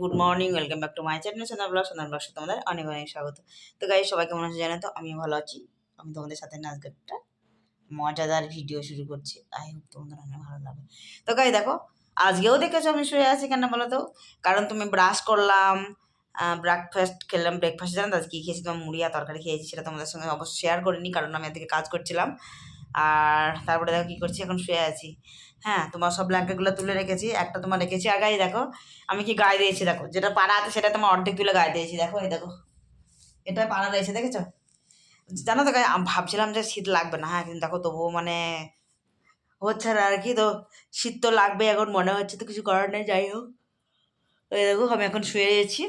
Good morning welcome back to my channel Sandhya blog Sandhya blog তোমাদের অনেক অনেক স্বাগত। তো গাই সবাই কেমন আছে জানো তো? আমি ভালো আছি। আমি তোমাদের সাথে নাচ গানটা মজাদার ভিডিও শুরু করছি। আই হোপ তোমাদের অনেক ভালো লাগবে। তো গাই দেখো, আজকেও দেখেছ আমি শুয়ে আছি কেন বলো তো? কারণ তুমি ব্রাশ করলাম ব্রেকফাস্ট খেলাম ব্রেকফাস্ট জানো তো আজ কী খেয়েছি? তোমার মুড়ি আর তরকারি খেয়েছি, সেটা তোমাদের সঙ্গে অবশ্যই শেয়ার করিনি, কারণ আমি এদিকে কাজ করছিলাম। আর তারপরে দেখো কী করছি, এখন শুয়ে আছি। হ্যাঁ তোমার সব ব্ল্যাঙ্কেটগুলো তুলে রেখেছি। একটা তোমার রেখেছি আর গায়ে দেখো, আমি কি গায়ে দিয়েছি দেখো, যেটা পাড়া আছে সেটা তোমার অর্ধেক তুলে গায়ে দিয়েছি। দেখো, এই দেখো, এটা পাড়া রয়েছে, দেখেছ? জানো তো গায়ে ভাবছিলাম যে শীত লাগবে না হ্যাঁ কিন্তু দেখো তবুও মানে হচ্ছে না আর কি, তো শীত তো লাগবে এখন মনে হচ্ছে তো কিছু করার নেই, যাই হোক। এই দেখো, আমি এখন শুয়ে গেছি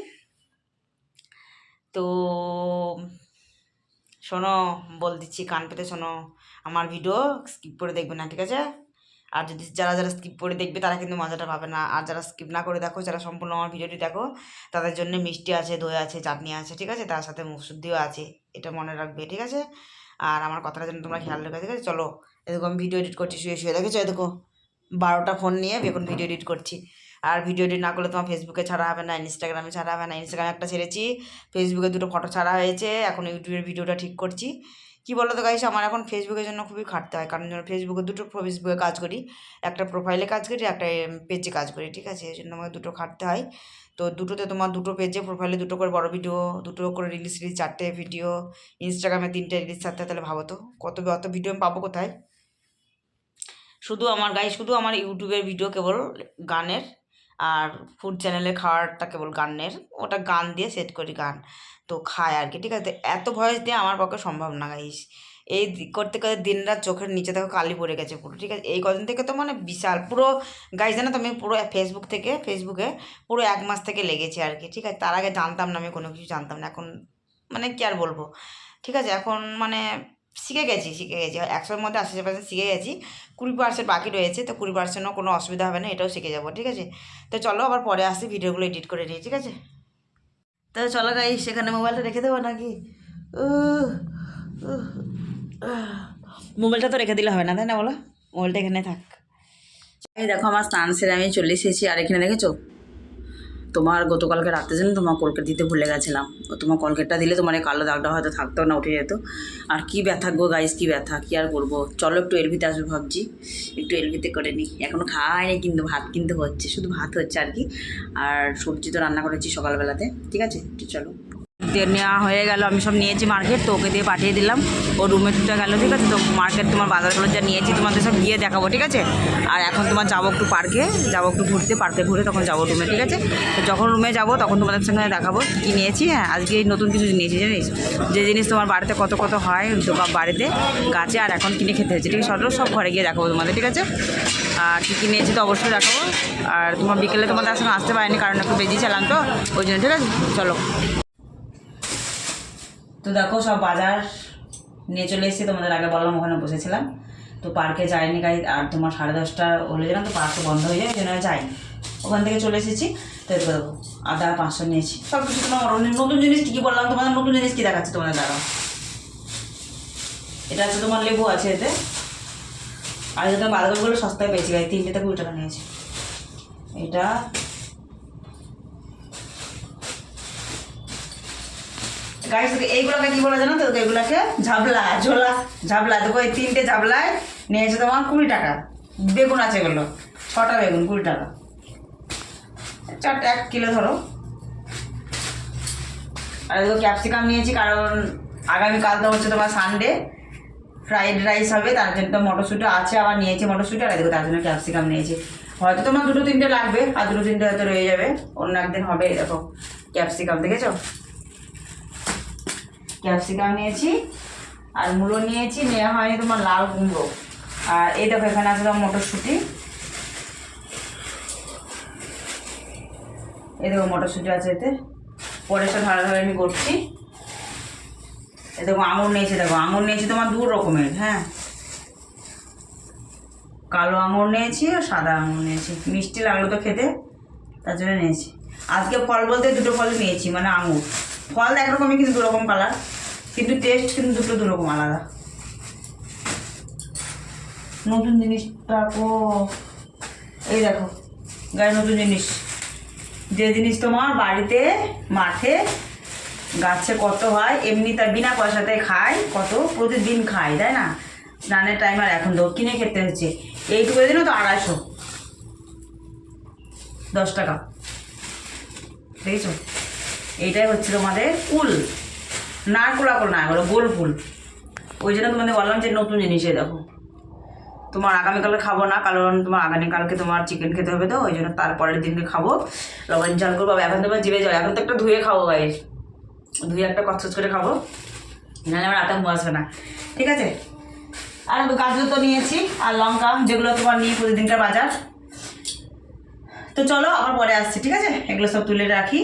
তো শোনো, বল দিচ্ছি, কান পেতে শোনো। আমার ভিডিও স্কিপ করে দেখবে না, ঠিক আছে? আর যদি যারা যারা স্কিপ করে দেখবে, তারা কিন্তু মজাটা পাবে না। আর যারা স্কিপ না করে দেখো, যারা সম্পূর্ণ আমার ভিডিওটি দেখো, তাদের জন্য মিষ্টি আছে, দই আছে, চাটনি আছে, ঠিক আছে? তার সাথে মুখশুদ্ধিও আছে, এটা মনে রাখবে, ঠিক আছে? আর আমার কথাটা যেন তোমরা খেয়াল রেখে, ঠিক আছে? চলো, এরকম ভিডিও এডিট করছি, শুয়ে শুয়ে দেখেছ? দেখো, বারোটা ফোন নিয়ে এখন ভিডিও এডিট করছি। আর ভিডিও এডিট না করলে তোমার ফেসবুকে ছাড়া হবে না ইনস্টাগ্রামে ছাড়া হবে না। ইনস্টাগ্রামে একটা ছেড়েছি ফেসবুকে দুটো ফটো ছাড়া হয়েছে, এখন ইউটিউবের ভিডিওটা ঠিক করছি। কি বলো তো গাইস আমার এখন ফেসবুকের জন্য খুবই খাটতে হয়, কারণ ফেসবুকে দুটো ফেসবুকে কাজ করি, একটা প্রোফাইলে কাজ করি একটা পেজে কাজ করি, ঠিক আছে? এই জন্য আমাকে দুটো খাটতে হয়। তো দুটোতে তোমার দুটো পেজে প্রোফাইলে দুটো করে বড় ভিডিও দুটো করে রিলিজ রিলিজ চারটে ভিডিও ইনস্টাগ্রামে তিনটে রিলিজ চারটে, তাহলে ভাবো তো, কত অত ভিডিও আমি পাবো কোথায়? শুধু আমার গাই শুধু আমার ইউটিউবের ভিডিও কেবল গানের আর ফুড চ্যানেলে খাওয়ারটা কেবল গানের, ওটা গান দিয়ে সেট করি গান। তো খায় আর কি ঠিক আছে? এত ভয়েস দিয়ে আমার পক্ষে সম্ভব না গাইস এই করতে করতে দিন রাত চোখের নিচে দেখো কালি পড়ে গেছে পুরো, ঠিক আছে? এই কদিন থেকে তো মানে বিশাল, পুরো গাইস জানো তো আমি পুরো ফেসবুক থেকে ফেসবুকে পুরো এক মাস থেকে লেগেছে আর কি ঠিক আছে? তার আগে জানতাম না, আমি কোনো কিছু জানতাম না। এখন মানে কি আর বলব? ঠিক আছে? এখন মানে শিখে গেছি শিখে গেছি। একশোর মধ্যে আশি পার্সেন্ট শিখে গেছি। কুড়ি পার্সেন্ট বাকি রয়েছে, তো কুড়ি পার্সেন্টও কোনো অসুবিধা হবে না, এটাও শিখে যাব, ঠিক আছে? তো চলো আবার পরে আসি, ভিডিওগুলো এডিট করে নিই, ঠিক আছে? তো চলো গাই সেখানে মোবাইলটা রেখে দেবো নাকি? মোবাইলটা তো রেখে দিলে হবে না, তাই না বলো? মোবাইলটা এখানে থাক। দেখো, আমার স্নান সেরে আমি চলে এসেছি, আর এখানে দেখেছ? তোমার গতকালকে রাতে যেন তোমার কলকেট দিতে ভুলে গেছিলাম। তোমার কলকেটটা দিলে তোমার এই কালো দাগটা হয়তো থাকতো না, উঠে যেত। আর কি ব্যথা গো গাইস কী ব্যথা, কী আর করব? চলো একটু এলভিতে আসব ভাবছি। একটু এলভিতে করে নিই। এখনও খাওয়াইনি কিন্তু, ভাত কিন্তু হচ্ছে, শুধু ভাত হচ্ছে আর কি। আর সবজি তো রান্না করেছি সকালবেলাতে, ঠিক আছে? চলো। নেওয়া হয়ে গেল, আমি সব নিয়েছি মার্কেট তো ওকে দিয়ে পাঠিয়ে দিলাম। ও রুমে ছুটে গেল, ঠিক আছে? তো মার্কেট তোমার বাজারগুলো যা নিয়েছি, তোমাদের সব গিয়ে দেখাবো, ঠিক আছে? আর এখন তোমার যাব একটু পার্কে যাব একটু ঘুরতে পার্কে ঘুরে তখন যাব রুমে ঠিক আছে? তো যখন রুমে যাব, তখন তোমাদের সঙ্গে দেখাবো কী নিয়েছি হ্যাঁ? আজকে নতুন কিছু নিয়েছি, জানিস? যে জিনিস তোমার বাড়িতে কত কত হয় দোকান বাড়িতে গাছে আর এখন কিনে খেতে হয়েছে, ঠিক আছে? সব সব ঘরে গিয়ে দেখাবো তোমাদের, ঠিক আছে? আর কী কী নিয়েছি তো অবশ্যই দেখাবো। আর তোমার বিকেলে তোমাদের সঙ্গে আসতে পারিনি, কারণ একটু বেজি চালান তো, ওই জন্য, ঠিক আছে? চলো। তো দেখো, সব বাজার নিয়ে চলে এসেছি। তোমাদের আগে বললাম, ওখানে বসেছিলাম। তো পার্কে যাইনি গাই আর তোমার সাড়ে দশটা হলে যেলাম তো পার্ক বন্ধ হয়ে যায়, ওই জন্য যাইনি। ওখান থেকে চলে এসেছি। তো এদিকে দেখো আদা, পাঁচশো নিয়েছি। সব কিছু তোমার নতুন জিনিস কী বললাম তোমাদের? নতুন জিনিস কী দেখাচ্ছে তোমাদের? দ্বারা এটা হচ্ছে তোমার লেবু আছে এতে। আর এটা বাঁধাকপিগুলো সস্তায় পেয়েছি গাই তিনটে কুড়ি টাকা নিয়েছি। এটা গাইস এইগুলোকে কি বলে জানো তো? এগুলোকে ঝাবলা, ঝোলা ঝাবলা, দেখো এই তিনটে ঝাবলায় নিয়েছে তোমার কুড়ি টাকা। বেগুন আছে এগুলো, ছটা বেগুন, কুড়ি টাকা। চারটে, এক কিলো ধরো। আর দেখো ক্যাপসিকাম নিয়েছি, কারণ আগামীকাল তো হচ্ছে তোমার সানডে ফ্রাইড রাইস হবে, তার জন্য তো মটরশুঁটি আছে, আবার নিয়েছি মটরশুঁটি, আর দেখো তার জন্য ক্যাপসিকাম নিয়েছি। হয়তো তোমার দুটো তিনটে লাগবে, আর দুটো তিনটে হয়তো রয়ে যাবে। অন্য একদিন হবে দেখো, ক্যাপসিকাম, দেখেছ? ক্যাপসিকাম নিয়েছি, আর মূলো নিয়েছি, নেওয়া হয়নি তোমার লাল কুমড়ো আর এই দেখো, এখানে আছে তোমার মটরশুঁটি। এই দেখো, মটরশুঁটি আছে এতে। পরে সব ধারে ধারে আমি করছি। এ দেখো, আঙুর নিয়েছি, দেখো, আঙুর নিয়েছি তোমার দু রকমের হ্যাঁ। কালো আঙুর নিয়েছি আর সাদা আঙুর নিয়েছি। মিষ্টি লাগল তো খেতে, তার জন্য নিয়েছি। আজকে ফল বলতে দুটো ফল নিয়েছি মানে আঙুর। ফল একরকমই, কিন্তু দুরকম কালার কিন্তু টেস্ট কিন্তু দুটো দুরকম আলাদা। নতুন জিনিসটা ও এই দেখো, গায়ে নতুন জিনিস। যে জিনিস তোমার বাড়িতে, মাঠে, গাছে কত হয়, এমনি তার বিনা পয়সাতে খায়, কত প্রতিদিন খায়, তাই না? স্নানের টাইম আর এখন তো কিনে খেতে হচ্ছে। এইটুকু দিনও তো আড়াইশো। দশ টাকা। দেখেছ? এইটাই হচ্ছে তোমাদের ফুল নারকোলা কোল না এগুলো গোল ফুল। ওই জন্য তোমাদের বললাম যে নতুন জিনিসে দেখো। তোমার আগামীকালে খাব না, কারণ তোমার আগামীকালকে তোমার চিকেন খেতে হবে তো, ওই জন্য তারপরের দিনকে খাব। লবণ চাল করব এখন তোমার জিভে জল, এখন তো একটা ধুয়ে খাব গাইস ধুয়ে একটা কচকচ করে খাব। নাহলে আমার ঘুম আসবে না। ঠিক আছে? আর গাজর তো নিয়েছি, আর লঙ্কা, যেগুলো তোমার নিয়ে প্রতিদিনকার বাজার। তো চলো, আবার পরে আসছি, ঠিক আছে? এগুলো সব তুলে রাখি।